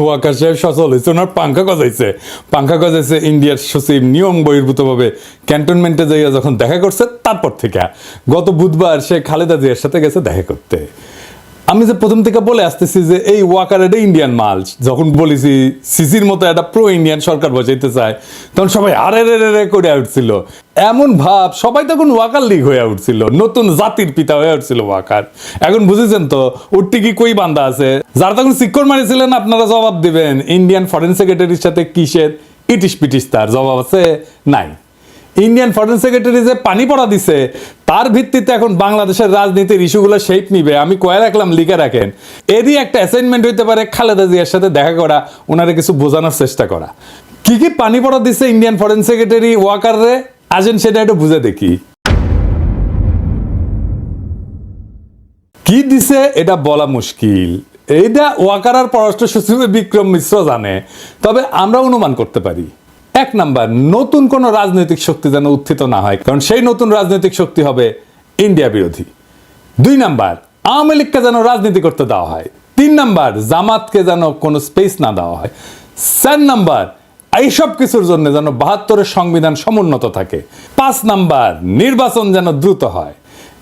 ওয়াকার সাহেব সচল হয়েছে ওনার পাঙ্খা গজাইছে। পাঙ্খা গজাইছে ইন্ডিয়ার সচিব নিয়ম বহির্ভূতভাবে ক্যান্টনমেন্টে যাইয়া যখন দেখা করছে, তারপর থেকে গত বুধবার সে খালেদা জিয়ার সাথে গেছে দেখা করতে। আমি যে প্রথম থেকে বলে আসতেছি যে এই ওয়াকার এটা ইন্ডিয়ান মাল। যখন বলেছি সিসির মতো একটা প্রো ইন্ডিয়ান সরকার বসাইতে চায়, তখন সবাই আরে রে রে রে করে উঠছিল। এমন ভাব, সবাই তখন ওয়াকার লিগ হয়ে উঠছিল। নতুন জাতির পিতা হয়ে উঠছিল ওয়াকার। এখন বুঝেছেন তো উঠতে কি কই বান্দা আছে? যারা তখন সিক্কর মারিছিলেন, আপনারা জবাব দিবেন। ইন্ডিয়ান ফরেন সেক্রেটারির সাথে কিসের ইটিস পিটিস তার জবাব আছে? নাই। ইন্ডিয়ান ফরেন সেক্রেটারি যে পানি পড়া দিছে, তার ভিত্তিতে এখন বাংলাদেশের রাজনীতির ইস্যুগুলো শেপ নিবে। আমি কয়ে রাখলাম, লিখে রাখেন। এরই একটা অ্যাসাইনমেন্ট হইতে পারে খালেদা জিয়ার সাথে দেখা করা ওনারে কিছু বোঝানোর চেষ্টা করা। কি কি পানি পড়া দিছে ইন্ডিয়ান ফরেন সেক্রেটারি ওয়াকার রে আসেন সেটা একটু বুঝে দেখি। কি দিছে? এটা বলা মুশকিল। এইটা ওয়াকার আর পররাষ্ট্র সচিব বিক্রম মিশ্র জানে, তবে আমরা অনুমান করতে পারি। এক নাম্বার, নতুন কোন রাজনৈতিক শক্তি যেন উত্থিত না হয়, কারণ সেই নতুন রাজনৈতিক শক্তি হবে ইন্ডিয়া বিরোধী। দুই নাম্বার, আওয়ামী লীগকে যেন রাজনীতি করতে দেওয়া হয়। তিন নাম্বার, জামাতকে যেন কোনো স্পেস না দেওয়া হয়। চার নাম্বার, এইসব কিছুর জন্য যেন বাহাত্তরের সংবিধান সমুন্নত থাকে। পাঁচ নাম্বার, নির্বাচন যেন দ্রুত হয়।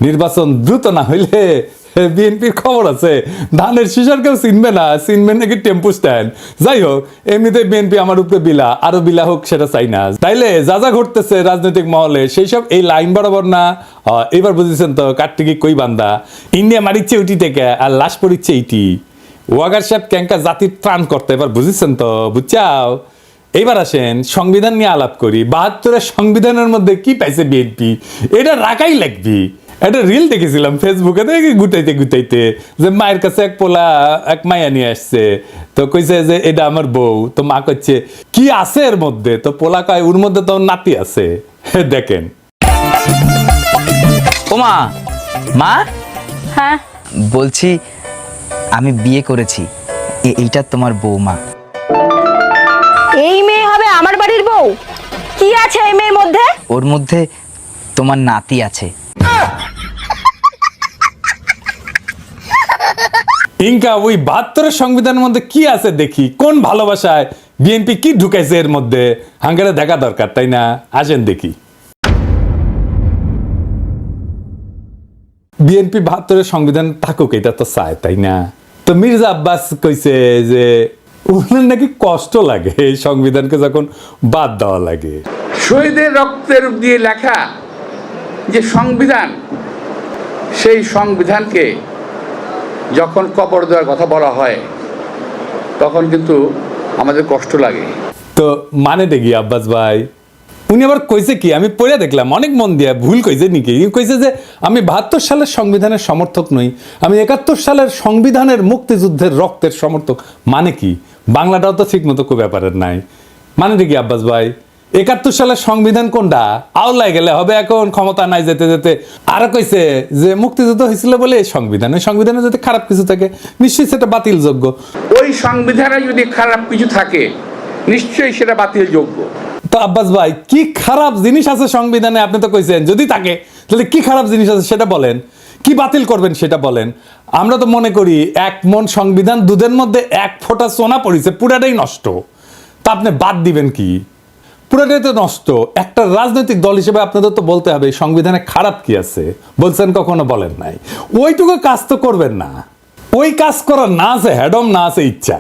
নির্বাচন দ্রুত না হইলে বিএনপির খবর আছে। ধানের শিশার কেউ চিনবে না, চিনবে নাকি টেম্পু স্ট্যান্ড। যাই হোক এমনিতে বিএনপি আমার উপরে বিলা, আরও বিলা হোক সেটা চাই না। তাইলে যা যা ঘটতেছে রাজনৈতিক মহলে সেই সব এই লাইন বরাবর না। এবার বুঝেছেন তো কার্তিকি কই বান্দা। ইন্ডিয়া মারিচ্ছে ওইটি থেকে আর লাশ পড়িচ্ছে এইটি ওয়াগার সাহেব ক্যাঙ্কা জাতির ত্রাণ করতে, এবার বুঝেছেন তো? বুঝছাও? এইবার আসেন, সংবিধান নিয়ে আলাপ করি। বাহাত্তরের সংবিধানের মধ্যে কি পাইছে বিএনপি? এটা রাখাই লাগবি। একটা রিল দেখেছিলাম ফেসবুকে দেখি গুটাইতে গুটাইতে যে মায়ের কাছে এক পোলা এক মায়া নিয়ে আসছে। তো কইছে যে এটা আমার বউ। তো মা কচ্ছে কি আছে এর মধ্যে? তো পোলা কয় ওর মধ্যে তো নাতি আছে। দেখেন। ওমা মা হ্যাঁ? বলছি আমি বিয়ে করেছি। এইটা তোমার বৌমা এই মেয়ে হবে আমার বাড়ির বউ? কি আছে এই মেয়ের মধ্যে? ওর মধ্যে তোমার নাতি আছে। ইনকা ওই বাহাত্তরের সংবিধানের মধ্যে কি আছে দেখি? কোন ভালোবাসায় বিএনপি কি ঢুকাইছে এর মধ্যে? হাঙ্গারে দেখা দরকার, তাই না? আসেন দেখি। বিএনপি বাহাত্তরের সংবিধান থাকুক, এটা তো চায়, তাই না? তো মির্জা আব্বাস কইছে যে ওনার নাকি কষ্ট লাগে, এই সংবিধানকে যখন বাদ দেওয়া লাগে। শহীদের রক্তের দিয়ে লেখা যে সংবিধান, সেই সংবিধানকে যখন কবর দেওয়ার কথা বলা হয়, তখন কিন্তু আমাদের কষ্ট লাগে। তো মানে দেখি আব্বাস ভাই, উনি আবার কইছে কি, আমি পড়ে দেখলাম, অনেক মন দিয়া ভুল কইছে নাকি? কইছে যে, আমি বাহাত্তর সালের সংবিধানের সমর্থক নই, আমি একাত্তর সালের সংবিধানের মুক্তিযুদ্ধের রক্তের সমর্থক। মানে কি? বাংলাটাও তো ঠিক মতো কোনো ব্যাপারের নাই। মানে দেখি আব্বাস ভাই একাত্তর সালের সংবিধান কোনটা? আওলায় গেলে হবে এখন ক্ষমতা নাই যেতে যেতে। আর কইছে যে মুক্তিযুদ্ধ হয়েছিল বলে এই সংবিধান। ওই সংবিধানে যদি খারাপ কিছু থাকে নিশ্চয়ই সেটা বাতিলযোগ্য। ওই সংবিধানে যদি খারাপ কিছু থাকে নিশ্চয়ই সেটা বাতিলযোগ্য। তো আব্বাস ভাই কি খারাপ জিনিস আছে সংবিধানে? আপনি তো কইছেন যদি থাকে তাহলে কি খারাপ জিনিস আছে সেটা বলেন। কি বাতিল করবেন সেটা বলেন। আমরা তো মনে করি এক মন সংবিধান দুধের মধ্যে এক ফোঁটা সোনা পড়েছে পুরাটাই নষ্ট। তা আপনি বাদ দিবেন কি? পুরাটাই তো নষ্ট। একটা রাজনৈতিক দল হিসেবে আপনাদের তো বলতে হবে সংবিধানে খারাপ কি আছে? বলছেন কখনো বলেন নাই। ওইটুকু কাজ তো করবেন না। ওই কাজ করার না আছে হ্যাডম, না আছে ইচ্ছা।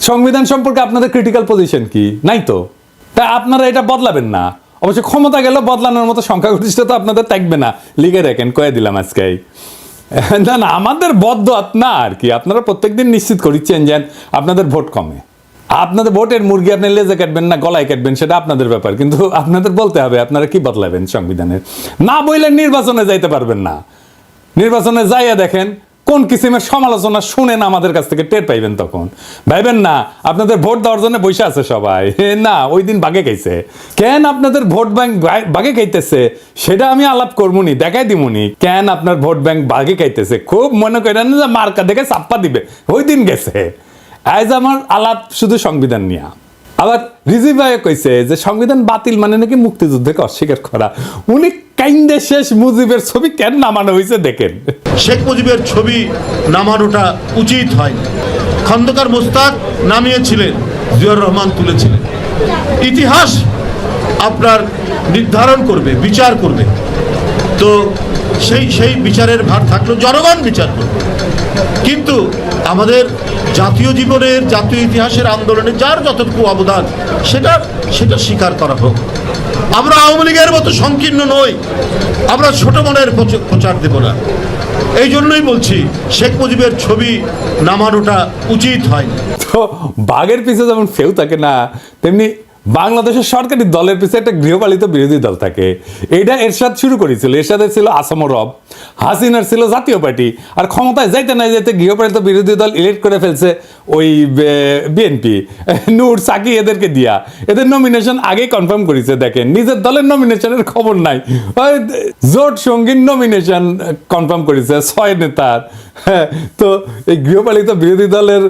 সংবিধান সম্পর্কে আপনাদের ক্রিটিক্যাল পজিশন কি? নাই তো। তাই আপনারা এটা বদলাবেন না। অবশ্য ক্ষমতা গেলে বদলানোর মতো সংখ্যাগরিষ্ঠতা আপনাদের থাকবে না। লিখে রাখেন, কয়ে দিলাম আজকে। না না, আমাদের বদ্ধ না আর কি। আপনারা প্রত্যেকদিন নিশ্চিত করিচ্ছেন যে আপনাদের ভোট কমে। আপনাদের ভোটের মুরগি আপনি লেজে কাটবেন না গলায় কাটবেন, সেটা আপনাদের ব্যাপার। কিন্তু আপনাদের বলতে হবে, আপনারা কি বদলাবেন সংবিধানের? না বইলে নির্বাচনে যাইতে পারবেন না। নির্বাচনে যাইয়া দেখেন, কোন কিসিমের সমালোচনা শুনেন আমাদের কাছ থেকে টের পাইবেন তখন। ভাইবেন না, আপনাদের ভোট দেওয়ার জন্য বসে আছে সবাই। না, ওই দিন বাগে খাইছে। কেন আপনাদের ভোট ব্যাংক বাগে খাইতেছে? সেটা আমি আলাপ করবনি দেখাই দিমুনি। কেন আপনার ভোট ব্যাংক বাগে খাইতেছে? খুব মনে করেন যে মার্কা দেখে চাপ্পা দিবে। ওই দিন গেছে। আজ আমার আলাপ শুধু সংবিধান নিয়ে। আবার রিজি ভাই কইছে যে সংবিধান বাতিল মানে নাকি মুক্তিযুদ্ধকে অস্বীকার করা। উনি কাইন্দে শেষ মুজিবের ছবি কেন নামানো হয়েছে দেখেন। শেখ মুজিবের ছবি নামানোটা উচিত হয়নি। খন্দকার মোস্তাক নামিয়েছিলেন জিয়র রহমান তুলেছিলেন। ইতিহাস আপনার নির্ধারণ করবে, বিচার করবে। তো সেই সেই বিচারের ভার থাকল জনগণ বিচার করবে। কিন্তু আমাদের জাতীয় জীবনের, জাতীয় ইতিহাসের আন্দোলনে যার যতটুকু অবদান সেটা সেটা স্বীকার করা হোক। আমরা আওয়ামী লীগের মতো সংকীর্ণ নই। আমরা ছোট মনের প্রচ- প্রচার দেব না। এই জন্যই বলছি, শেখ মুজিবের ছবি নামানোটা উচিত হয়নি। তো বাঘের পিছে যেমন ফেউ থাকে না, তেমনি বাংলাদেশের সরকারি দলের পিছে একটা গৃহপালিত বিরোধী দল থাকে। এটা এরশাদ শুরু করেছিল। এরশাদের ছিল আসাম রব। হাসিনার ছিল জাতীয় পার্টি। আর ক্ষমতায় যাইতে না যাইতে গৃহপালিত বিরোধী দল ইলেক্ট করে ফেলছে ওই বিএনপি নূর, সাকি এদেরকে দিয়া। এদের নমিনেশন আগেই কনফার্ম করেছে, দেখেন। নিজের দলের নমিনেশনের খবর নাই। জোট সঙ্গীর নমিনেশন কনফার্ম করেছে, ছয় নেতার। তো এই গৃহপালিত বিরোধী দলের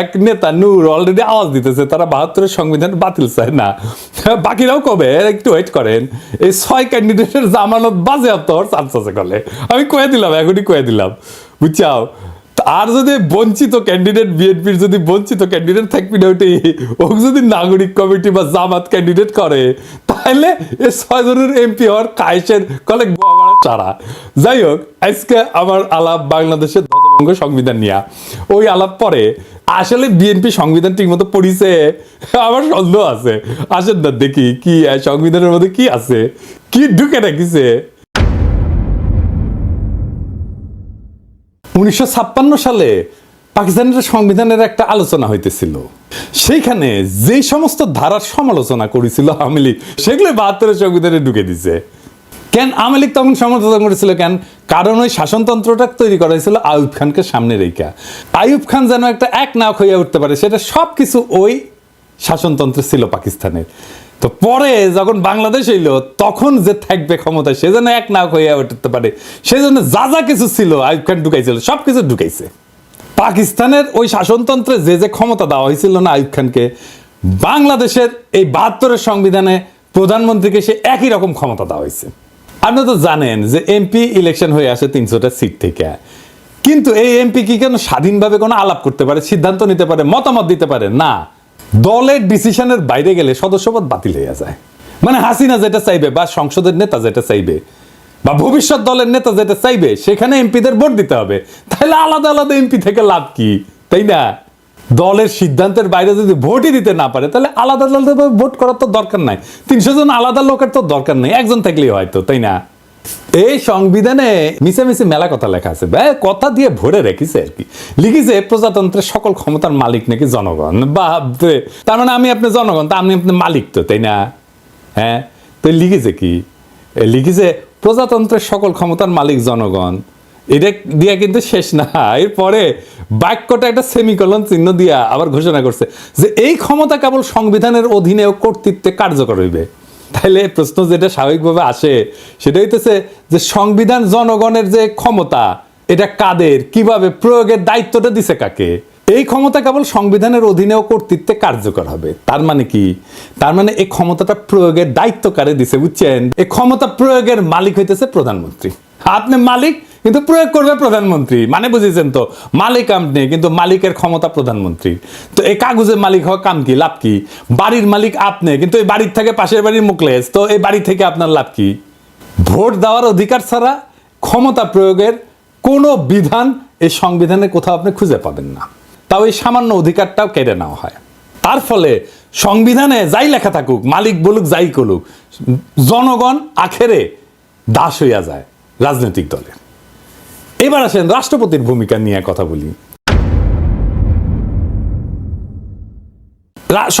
এক নেতা নূর অলরেডি আওয়াজ দিতেছে, তারা বাহাত্তরের সংবিধান বাতিল চায় না। বাকিরাও কবে? একটু ওয়েট করেন। এই ছয় ক্যান্ডিডেটের জামানত বাজেয়াপ্ত হওয়ার চান্স আছে কলে। আমি কয়ে দিলাম, এখনই কয়ে দিলাম। বুঝছাও? আর যদি বঞ্চিত ক্যান্ডিডেট বিএনপির যদি বঞ্চিত ক্যান্ডিডেট থাকবি না ওটি ও যদি নাগরিক কমিটি বা জামাত ক্যান্ডিডেট করে, তাহলে এ ছয়জনের এমপি হওয়ার কায়েসের কলে চারা। যাই হোক আজকে আমার আলাপ বাংলাদেশের দশবঙ্গ সংবিধান নিয়ে। ওই আলাপ পরে আসলে বিএনপি সংবিধান ঠিক মতো পড়িছে? আমার সন্দেহ আছে। আসেন না, দেখি কি সংবিধানের মধ্যে কি আছে? কি ঢুকে রাখিছে উনিশশো ছাপ্পান্ন সালে পাকিস্তানের সংবিধানের একটা আলোচনা হইতেছিল। সেইখানে যেই সমস্ত ধারার সমালোচনা করেছিল আওয়ামী লীগ, সেগুলো বাহাত্তরের সংবিধানে ঢুকে দিছে। কেন আওয়ামী লীগ তখন সমর্থন করেছিল কেন? কারণ ওই শাসনতন্ত্রটা তৈরি করা হয়েছিল আইয়ুব খানকে সামনে রেখা। আইয়ুব খান যেন একটা এক নাক হইয়া উঠতে পারে, সেটা সব কিছু ওই শাসনতন্ত্র ছিল পাকিস্তানের। তো পরে যখন বাংলাদেশ এলো তখন যে থাকবে ক্ষমতা, সে যেন এক নাক হইয়া উঠতে পারে। সেই জন্য যা যা কিছু ছিল আয়ুব খান ঢুকাইছিল সব কিছু ঢুকাইছে। পাকিস্তানের ওই শাসনতন্ত্রে যে যে ক্ষমতা দেওয়া হয়েছিল না আয়ুব খানকে, বাংলাদেশের এই বাহাত্তরের সংবিধানে প্রধানমন্ত্রীকে সে একই রকম ক্ষমতা দেওয়া হয়েছে। আপনি তো জানেন যে এমপি ইলেকশন হয়ে আসে তিনশোটা সিট থেকে। কিন্তু এই এমপি কি কেন স্বাধীনভাবে কোনো আলাপ করতে পারে, সিদ্ধান্ত নিতে পারে, মতামত দিতে পারে? না। দলের ডিসিশনের বাইরে গেলে সদস্যপদ বাতিল হয়ে যায়। মানে হাসিনা যেটা চাইবে বা সংসদের নেতা যেটা চাইবে বা ভবিষ্যৎ দলের নেতা যেটা চাইবে, সেখানে এমপিদের ভোট দিতে হবে। তাহলে আলাদা আলাদা এমপি থেকে লাভ কি? তাই না? দলের সিদ্ধান্তের বাইরে যদি ভোটই দিতে না পারে, তাহলে আলাদা আলাদা ভোট করার তো দরকার নাই। তিনশো জন আলাদা লোকের তো দরকার নেই, একজন থাকলেই হয়তো তাই না? এই সংবিধানে মিশে মিশে মেলা কথা লেখা আছে। ব্যা, কথা দিয়ে ভরে রেখেছে আর কি। লিখেছে, প্রজাতন্ত্রের সকল ক্ষমতার মালিক নাকি জনগণ? বাপরে তার মানে আমি আপনি জনগণ, তা আমি আপনি মালিক তো, তাই না? হ্যাঁ? তো লিখেছে কি? লিখেছে, প্রজাতন্ত্রের সকল ক্ষমতার মালিক জনগণ। এটা দিয়া কিন্তু শেষ না। এরপরে বাক্যটা একটা সেমিকলন চিহ্ন দিয়া আবার ঘোষণা করছে যে এই ক্ষমতা কেবল সংবিধানের অধীনে কর্তৃত্বে কার্যকর হইবে। তাহলে প্রশ্ন যেটা স্বাভাবিকভাবে আসে, সেটা হইতেছে যে সংবিধান জনগণের যে ক্ষমতা, এটা কাদের, কীভাবে, প্রয়োগের দায়িত্বটা দিছে কাকে? এই ক্ষমতা কেবল সংবিধানের অধীনে কর্তৃত্বে কার্যকর হবে। তার মানে কি? তার মানে এই ক্ষমতাটা প্রয়োগের দায়িত্ব কারে দিছে, বুঝছেন? এই ক্ষমতা প্রয়োগের মালিক হইতেছে প্রধানমন্ত্রী। আপনি মালিক কিন্তু প্রয়োগ করবে প্রধানমন্ত্রী। মানে বুঝেছেন তো, মালিক আপনি কিন্তু মালিকের ক্ষমতা প্রধানমন্ত্রী। তো এই কাগজের মালিক হওয়া কাম কি? লাভ কি? বাড়ির মালিক আপনি কিন্তু এই বাড়ির থেকে পাশের বাড়ির মুখলেস তো এই বাড়ি থেকে আপনার লাভ কি? ভোট দেওয়ার অধিকার ছাড়া ক্ষমতা প্রয়োগের কোনো বিধান এই সংবিধানে কোথাও আপনি খুঁজে পাবেন না। তাও এই সামান্য অধিকারটাও কেড়ে নেওয়া হয়। তার ফলে সংবিধানে যাই লেখা থাকুক, মালিক বলুক, যাই করুক, জনগণ আখেরে দাস হইয়া যায় রাজনৈতিক দলের এবার আসেন রাষ্ট্রপতির ভূমিকা নিয়ে কথা বলি।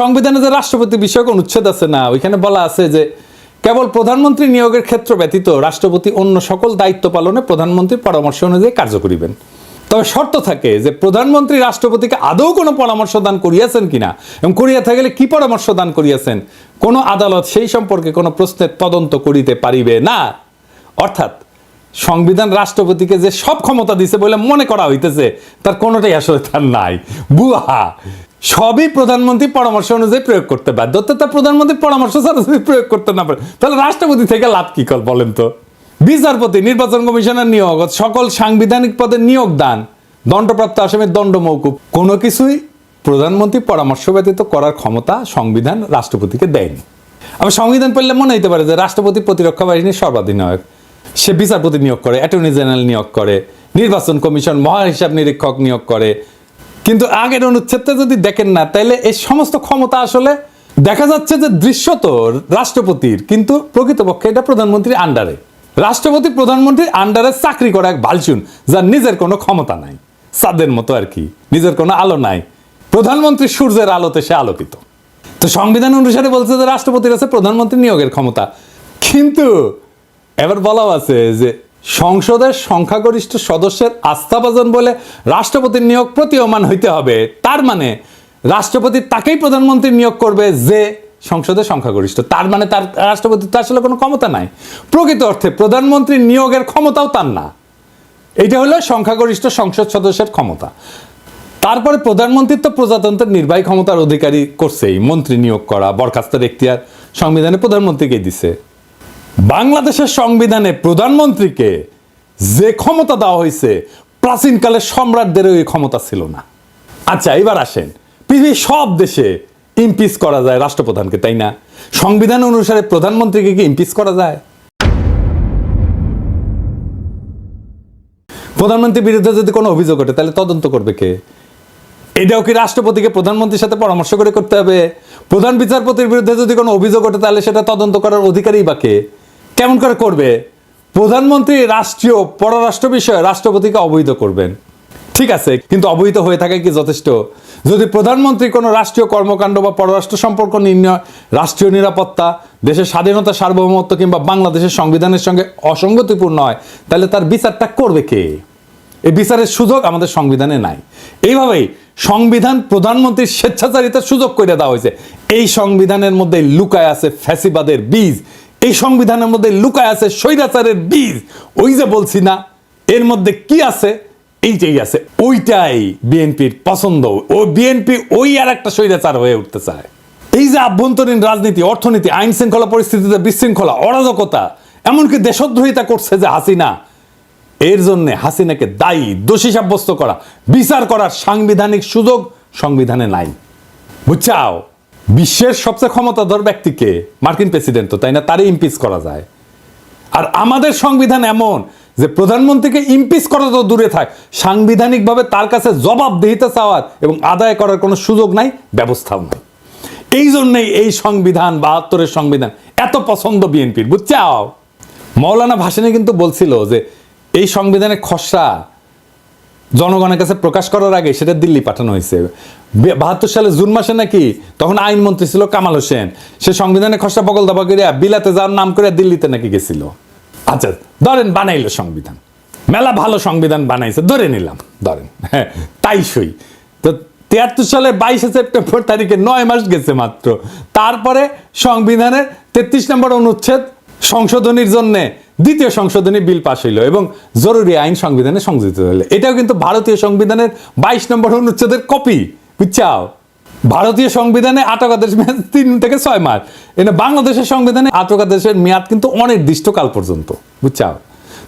সংবিধানে যে রাষ্ট্রপতি বিষয়ক অনুচ্ছেদ আছে না, ওইখানে বলা আছে যে কেবল প্রধানমন্ত্রী নিয়োগের ক্ষেত্র ব্যতীত রাষ্ট্রপতি অন্য সকল দায়িত্ব পালনে প্রধানমন্ত্রীর পরামর্শ অনুযায়ী কার্য করিবেন। তবে শর্ত থাকে যে প্রধানমন্ত্রী রাষ্ট্রপতিকে আদৌ কোনো পরামর্শ দান করিয়াছেন কিনা এবং করিয়া থাকলে কি পরামর্শ দান করিয়াছেন, কোনো আদালত সেই সম্পর্কে কোনো প্রশ্নের তদন্ত করিতে পারিবে না। অর্থাৎ সংবিধান রাষ্ট্রপতিকে যে সব ক্ষমতা দিছে বলে মনে করা হইতেছে, তার কোনোটাই আসলে তার নাই। বুহা! সবই প্রধানমন্ত্রী পরামর্শ অনুযায়ী প্রয়োগ করতে বাধ্য। তো তার প্রধানমন্ত্রী পরামর্শ ছাড়া যদি প্রয়োগ করতে না পারে, তাহলে রাষ্ট্রপতি থেকে লাভ কি কল বলেন তো? বিচারপতি, নির্বাচন কমিশনের নিয়োগ, সকল সাংবিধানিক পদে নিয়োগ দান, দণ্ডপ্রাপ্ত আসামির দণ্ড মৌকুব কোনো কিছুই প্রধানমন্ত্রী পরামর্শ ব্যতীত করার ক্ষমতা সংবিধান রাষ্ট্রপতিকে দেয়নি। আবার সংবিধান পড়লে মনে হইতে পারে যে রাষ্ট্রপতি প্রতিরক্ষা বাহিনীর সর্বাধিনায়ক। সে বিচারপতি নিয়োগ করে, অ্যাটর্নি জেনারেল নিয়োগ করে, নির্বাচন কমিশন মহা হিসাব নিরীক্ষক নিয়োগ করে। কিন্তু আগের অনুচ্ছেদটা যদি দেখেন না, তাইলে এই সমস্ত ক্ষমতা আসলে দেখা যাচ্ছে যে দৃশ্যত রাষ্ট্রপতির, কিন্তু প্রকৃতপক্ষে এটা প্রধানমন্ত্রীর আন্ডারে। রাষ্ট্রপতি প্রধানমন্ত্রীর আন্ডারে চাকরি করা এক ভালচুন যার নিজের কোনো ক্ষমতা নাই। সাদের মতো আর কি, নিজের কোনো আলো নাই। প্রধানমন্ত্রী সূর্যের আলোতে সে আলোকিত। তো সংবিধান অনুসারে বলছে যে রাষ্ট্রপতির আছে প্রধানমন্ত্রী নিয়োগের ক্ষমতা। কিন্তু এবার বলাও আছে যে সংসদের সংখ্যাগরিষ্ঠ সদস্যের আস্থাভাজন বলে রাষ্ট্রপতির নিয়োগ প্রতীয়মান হইতে হবে। তার মানে রাষ্ট্রপতি তাকেই প্রধানমন্ত্রী নিয়োগ করবে যে সংসদের সংখ্যাগরিষ্ঠ। তার মানে তার রাষ্ট্রপতির তো আসলে কোনো ক্ষমতা নাই। প্রকৃত অর্থে প্রধানমন্ত্রী নিয়োগের ক্ষমতাও তার না। এটা হলো সংখ্যাগরিষ্ঠ সংসদ সদস্যের ক্ষমতা। তারপরে প্রধানমন্ত্রী তো প্রজাতন্ত্রের নির্বাহী ক্ষমতার অধিকারী করছেই। মন্ত্রী নিয়োগ করা, বরখাস্তের এখতিয়ার সংবিধানে প্রধানমন্ত্রীকে দিছে। বাংলাদেশের সংবিধানে প্রধানমন্ত্রীকে যে ক্ষমতা দেওয়া হয়েছে, প্রাচীনকালে সম্রাটদেরও এই ক্ষমতা ছিল না। আচ্ছা এবার আসেন। পৃথিবীর সব দেশে ইমপিচ করা যায় রাষ্ট্রপ্রধানকে, তাই না? সংবিধান অনুসারে প্রধানমন্ত্রীকে কি ইমপিচ করা যায়? প্রধানমন্ত্রীর বিরুদ্ধে যদি কোনো অভিযোগ ওঠে, তাহলে তদন্ত করবে কে? এটাও কি রাষ্ট্রপতিকে প্রধানমন্ত্রীর সাথে পরামর্শ করে করতে হবে? প্রধান বিচারপতির বিরুদ্ধে যদি কোনো অভিযোগ ওঠে, তাহলে সেটা তদন্ত করার অধিকারই বা কে? কেমন করে করবে? প্রধানমন্ত্রী রাষ্ট্রীয়, পররাষ্ট্র বিষয়ে রাষ্ট্রপতিকে অবহিত করবেন। ঠিক আছে, কিন্তু অবহিত হয়ে থাকে কি যথেষ্ট? যদি প্রধানমন্ত্রী কোনো রাষ্ট্রীয় কর্মকাণ্ড বা পররাষ্ট্র সম্পর্ক নির্ণয়, রাষ্ট্রীয় নিরাপত্তা, দেশের স্বাধীনতা, সার্বভৌমত্ব কিংবা বাংলাদেশের সংবিধানের সঙ্গে অসঙ্গতিপূর্ণ হয়, তাহলে তার বিচারটা করবে কে? এই বিচারের সুযোগ আমাদের সংবিধানে নাই। এইভাবেই সংবিধান প্রধানমন্ত্রীর স্বেচ্ছাচারিতার সুযোগ করে দেওয়া হয়েছে। এই সংবিধানের মধ্যে লুকায় আছে ফ্যাসিবাদের বীজ। এই সংবিধানের মধ্যে লুকায় আছে স্বৈরাচারের বীজ ওই যে বলছি না, এর মধ্যে কি আছে? এইটাই আছে। ওইটাই বিএনপির পছন্দ। ও বিএনপি ওই আর একটা স্বৈরাচার হয়ে উঠতে চায়। এই যে আভ্যন্তরীণ রাজনীতি, অর্থনীতি আইন শৃঙ্খলা পরিস্থিতিতে বিশৃঙ্খলা, অরাজকতা, এমনকি দেশদ্রোহিতা করছে যে হাসিনা, এর জন্য হাসিনাকে দায়ী, দোষী সাব্যস্ত করা, বিচার করার সাংবিধানিক সুযোগ সংবিধানে নাই। বুঝছাও? বিশ্বের সবচেয়ে ক্ষমতাধর ব্যক্তিকে মার্কিন প্রেসিডেন্ট তো, তাই না? তারই ইমপিচ করা যায়। আর আমাদের সংবিধান এমন যে প্রধানমন্ত্রীকে ইমপিচ করা তো দূরে থাক, সাংবিধানিকভাবে তার কাছে জবাবদিহিতা চাওয়ার এবং আদায় করার কোনো সুযোগ নাই, ব্যবস্থাও নাই। এই জন্যেই এই সংবিধান, বাহাত্তরের সংবিধান এত পছন্দ বিএনপির, বুঝছাও? মৌলানা ভাসানী কিন্তু বলছিল যে, এই সংবিধানের খসড়া জনগণের কাছে প্রকাশ করার আগে সেটা দিল্লি পাঠানো হয়েছে। বাহাত্তর সালে জুন মাসে নাকি তখন আইনমন্ত্রী ছিল কামাল হোসেন। সে সংবিধানে খসড়া বগল দাবা বিলাতে যাওয়ার নাম করে দিল্লিতে নাকি গেছিল। আচ্ছা ধরেন বানাইলো সংবিধান। মেলা ভালো সংবিধান বানাইছে, ধরে নিলাম, ধরেন। হ্যাঁ তাই সই। তো তিয়াত্তর সালের বাইশে সেপ্টেম্বর তারিখে নয় মাস গেছে মাত্র। তারপরে সংবিধানের তেত্রিশ নম্বর অনুচ্ছেদ সংশোধনীর জন্য দ্বিতীয় সংশোধনী বিল পাশ হইল এবং জরুরি আইন সংবিধানে সংযোজিত হলো এটাও কিন্তু ভারতীয় সংবিধানের বাইশ নম্বর অনুচ্ছেদের কপি, বুঝছাও? ভারতীয় সংবিধানে আটকাদেশ মেয়াদ তিন থেকে ছয় মাস। এনে বাংলাদেশের সংবিধানে আটকাদেশের মেয়াদ কিন্তু অনির্দিষ্টকাল পর্যন্ত, বুঝছাও?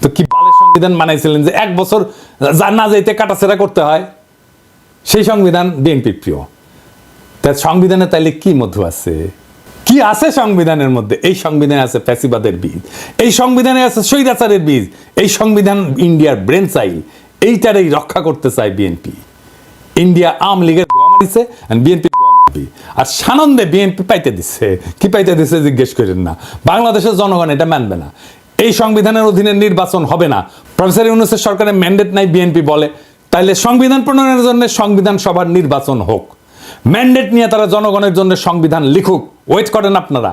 তো কি বালের সংবিধান মানাইছিলেন যে এক বছর যা না যাইতে কাটাছেড়া করতে হয়? সেই সংবিধান বিএনপির প্রিয়। তা সংবিধানে তাইলে কি মধু আছে? কি আছে সংবিধানের মধ্যে? এই সংবিধানে আছে ফ্যাসিবাদের বীজ, এই সংবিধানে আছে স্বৈরাচারের বীজ, এই সংবিধান ইন্ডিয়ার ব্রেন চাইল, এইটারই রক্ষা করতে চায় বিএনপি ইন্ডিয়া আওয়ামী লীগের গোয়া মারিছে বিএনপি আর সানন্দে বিএনপি পাইতে দিচ্ছে কি পাইতে দিচ্ছে জিজ্ঞেস করেন না। বাংলাদেশের জনগণ এটা মানবে না। এই সংবিধানের অধীনে নির্বাচন হবে না। প্রফেসর ইউনুসের সরকারের ম্যান্ডেট নাই বিএনপি বলে। তাইলে সংবিধান প্রণয়নের জন্য সংবিধান সভার নির্বাচন হোক। ম্যান্ডেট নিয়ে তারা জনগণের জন্য সংবিধান লিখুক। ওয়েট করেন আপনারা।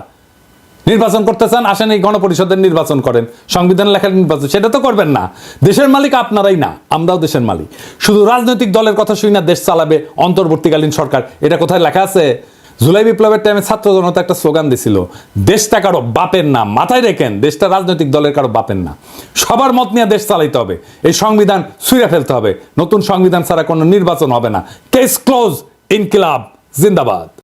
নির্বাচন করতে চান আসেন এই গণপরিষদের নির্বাচন করেন। সংবিধান লেখার নির্বাচন, সেটা তো করবেন না। দেশের মালিক আপনারাই না, আমরাও দেশের মালিক। শুধু রাজনৈতিক দলের কথা শুই না, দেশ চালাবে অন্তর্বর্তীকালীন সরকার। এটা কোথায় লেখা আছে? জুলাই বিপ্লবের টাইমে ছাত্র জনতা একটা স্লোগান দিছিল, দেশটা কারও বাপের না মাথায় রেখেন, দেশটা রাজনৈতিক দলের কারও বাপের না। সবার মত নিয়ে দেশ চালাইতে হবে। এই সংবিধান ছুঁড়ে ফেলতে হবে। নতুন সংবিধান ছাড়া কোনো নির্বাচন হবে না। কেস ক্লোজ ইনকিলাব, জিন্দাবাদ।